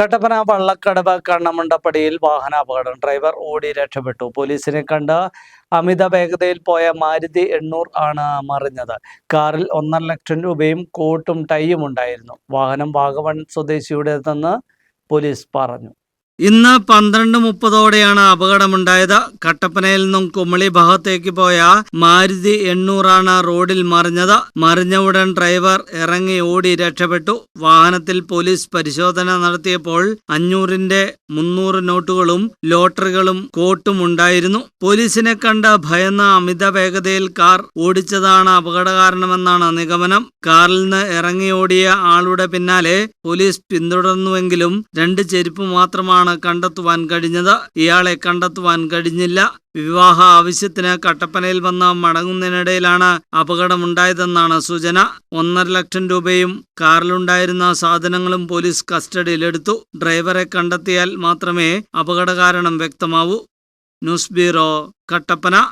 കട്ടപ്പന വള്ളക്കടവ് കണ്ണമുണ്ടപ്പടിയിൽ വാഹനാപകടം. ഡ്രൈവർ ഓടി രക്ഷപ്പെട്ടു. പോലീസിനെ കണ്ട് അമിത വേഗതയിൽ പോയ മാരുതി എണ്ണൂർ ആണ് മറിഞ്ഞത്. കാറിൽ ഒന്നര ലക്ഷം രൂപയും കോട്ടും ടൈയും ഉണ്ടായിരുന്നു. വാഹനം വാഗവൺ സ്വദേശിയുടേതെന്ന് പോലീസ് പറഞ്ഞു. ഇന്ന് പന്ത്രണ്ട് മുപ്പതോടെയാണ് അപകടമുണ്ടായത്. കട്ടപ്പനയിൽ നിന്നും കുമളി ഭാഗത്തേക്ക് പോയ മാരുതി എണ്ണൂറാണ് റോഡിൽ മറിഞ്ഞത്. മറിഞ്ഞ ഉടൻ ഡ്രൈവർ ഇറങ്ങി ഓടി രക്ഷപ്പെട്ടു. വാഹനത്തിൽ പോലീസ് പരിശോധന നടത്തിയപ്പോൾ അഞ്ഞൂറിന്റെ മുന്നൂറ് നോട്ടുകളും ലോട്ടറികളും കോട്ടും ഉണ്ടായിരുന്നു. പോലീസിനെ കണ്ട് ഭയന്ന അമിത വേഗതയിൽ കാർ ഓടിച്ചതാണ് അപകട കാരണമെന്നാണ് നിഗമനം. കാറിൽ നിന്ന് ഇറങ്ങി ഓടിയ ആളുടെ പിന്നാലെ പോലീസ് പിന്തുടർന്നുവെങ്കിലും രണ്ട് ചെരുപ്പ് മാത്രമാണ് കണ്ടെത്തുവാൻ കഴിഞ്ഞത്. ഇയാളെ കണ്ടെത്തുവാൻ കഴിഞ്ഞില്ല. വിവാഹ ആവശ്യത്തിന് കട്ടപ്പനയിൽ വന്ന മടങ്ങുന്നതിനിടയിലാണ് അപകടമുണ്ടായതെന്നാണ് സൂചന. ഒന്നര ലക്ഷം രൂപയും കാറിലുണ്ടായിരുന്ന സാധനങ്ങളും പോലീസ് കസ്റ്റഡിയിലെടുത്തു. ഡ്രൈവറെ കണ്ടെത്തിയാൽ മാത്രമേ അപകട കാരണം വ്യക്തമാവൂ. News bureau Kattappana.